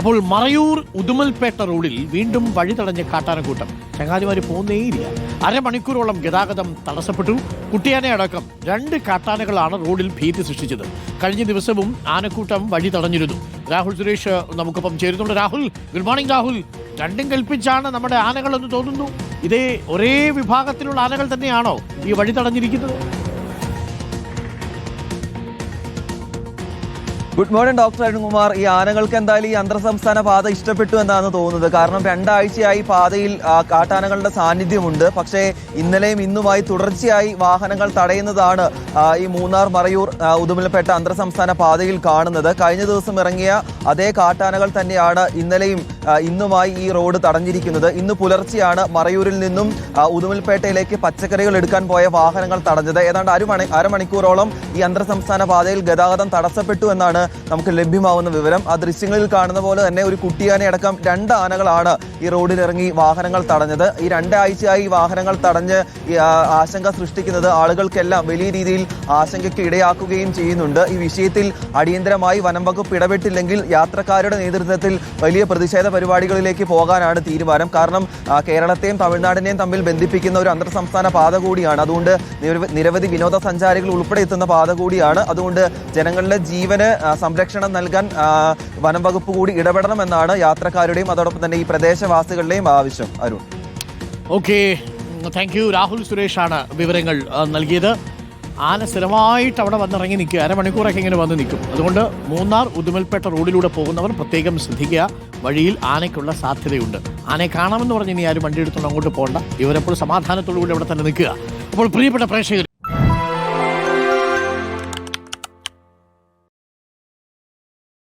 അപ്പോൾ മറയൂർ ഉദുമൽപേട്ട റോഡിൽ വീണ്ടും വഴി തടഞ്ഞ കാട്ടാനക്കൂട്ടം. ചങ്ങാതിമാർ പോകുന്നേയില്ല അരമണിക്കൂറോളം ഗതാഗതം തടസ്സപ്പെട്ടു. കുട്ടിയാനെ അടക്കം രണ്ട് കാട്ടാനകളാണ് റോഡിൽ ഭീതി സൃഷ്ടിച്ചത്. കഴിഞ്ഞ ദിവസവും ആനക്കൂട്ടം വഴി തടഞ്ഞിരുന്നു. രാഹുൽ സുരേഷ് നമുക്കൊപ്പം ചേരുന്നുണ്ട്. Rahul good morning Rahul. രണ്ടും കൽപ്പിച്ചാണ് നമ്മുടെ ആനകളെന്ന് തോന്നുന്നു. ഇതേ ഒരേ വിഭാഗത്തിലുള്ള ആനകൾ തന്നെയാണോ ഈ വഴി തടഞ്ഞിരിക്കുന്നത്? ഗുഡ് മോർണിംഗ് ഡോക്ടർ അരുൺകുമാർ ഈ ആനകൾക്ക് എന്തായാലും ഈ അന്തർ സംസ്ഥാന പാത ഇഷ്ടപ്പെട്ടു എന്നാണ് തോന്നുന്നത്. കാരണം രണ്ടാഴ്ചയായി പാതയിൽ കാട്ടാനകളുടെ സാന്നിധ്യമുണ്ട്. പക്ഷേ ഇന്നലെയും ഇന്നുമായി തുടർച്ചയായി വാഹനങ്ങൾ തടയുന്നതാണ് ഈ മൂന്നാർ മറയൂർ ആ, ഉദുമലപേട്ട അന്തർ സംസ്ഥാന പാതയിൽ കാണുന്നത്. കഴിഞ്ഞ ദിവസം ഇറങ്ങിയ അതേ കാട്ടാനകൾ തന്നെയാണ് ഇന്നലെയും ഇന്നുമായി ഈ റോഡ് തടഞ്ഞിരിക്കുന്നത്. ഇന്ന് പുലർച്ചെയാണ് മറയൂരിൽ നിന്നും ഉദുമൽപേട്ടയിലേക്ക് പച്ചക്കറികൾ എടുക്കാൻ പോയ വാഹനങ്ങൾ തടഞ്ഞത്. ഏതാണ്ട് അരമണി അരമണിക്കൂറോളം ഈ അന്തർ സംസ്ഥാന പാതയിൽ ഗതാഗതം തടസ്സപ്പെട്ടു എന്നാണ് നമുക്ക് ലഭ്യമാവുന്ന വിവരം. ആ ദൃശ്യങ്ങളിൽ കാണുന്ന പോലെ തന്നെ ഒരു കുട്ടിയാനെ അടക്കം രണ്ട് ആനകളാണ് ഈ റോഡിലിറങ്ങി വാഹനങ്ങൾ തടഞ്ഞത്. ഈ രണ്ടാഴ്ചയായി വാഹനങ്ങൾ തടഞ്ഞ് ആശങ്ക സൃഷ്ടിക്കുന്നത് ആളുകൾക്കെല്ലാം വലിയ രീതിയിൽ ആശങ്കയ്ക്ക് ഇടയാക്കുകയും ചെയ്യുന്നുണ്ട്. ഈ വിഷയത്തിൽ അടിയന്തരമായി വനം വകുപ്പ് ഇടപെട്ടില്ലെങ്കിൽ യാത്രക്കാരുടെ നേതൃത്വത്തിൽ വലിയ പ്രതിഷേധ പരിപാടികളിലേക്ക് പോകാനാണ് തീരുമാനം. കാരണം കേരളത്തെയും തമിഴ്നാടിനെയും തമ്മിൽ ബന്ധിപ്പിക്കുന്ന ഒരു അന്തർ സംസ്ഥാന പാത കൂടിയാണ്. അതുകൊണ്ട് നിരവധി വിനോദസഞ്ചാരികൾ ഉൾപ്പെടെ എത്തുന്ന പാത കൂടിയാണ്. അതുകൊണ്ട് ജനങ്ങളുടെ ജീവന് സംരക്ഷണം നൽകാൻ വനം വകുപ്പ് കൂടി ഇടപെടണമെന്നാണ് യാത്രക്കാരുടെയും അതോടൊപ്പം തന്നെ ഈ പ്രദേശവാസികളുടെയും ആവശ്യം. Arun. Okay thank you Rahul സുരേഷാണ് വിവരങ്ങൾ നൽകിയത്. ആന സ്ഥിരമായിട്ട് അവിടെ വന്നിറങ്ങി നിൽക്കുക. അരമണിക്കൂറൊക്കെ ഇങ്ങനെ വന്ന് നിൽക്കും. അതുകൊണ്ട് മൂന്നാർ ഉദുമൽപേട്ട റോഡിലൂടെ പോകുന്നവർ പ്രത്യേകം ശ്രദ്ധിക്കുക. വഴിയിൽ ആനയ്ക്കുള്ള സാധ്യതയുണ്ട്. ആനയെ കാണാമെന്ന് പറഞ്ഞ് ഇനി ആരും വണ്ടി എടുത്തുകൊണ്ട് അങ്ങോട്ട് പോകണ്ട. ഇവരെപ്പോൾ സമാധാനത്തോടു കൂടി അവിടെ തന്നെ നിൽക്കുക. അപ്പോൾ പ്രിയപ്പെട്ട പ്രേക്ഷകർ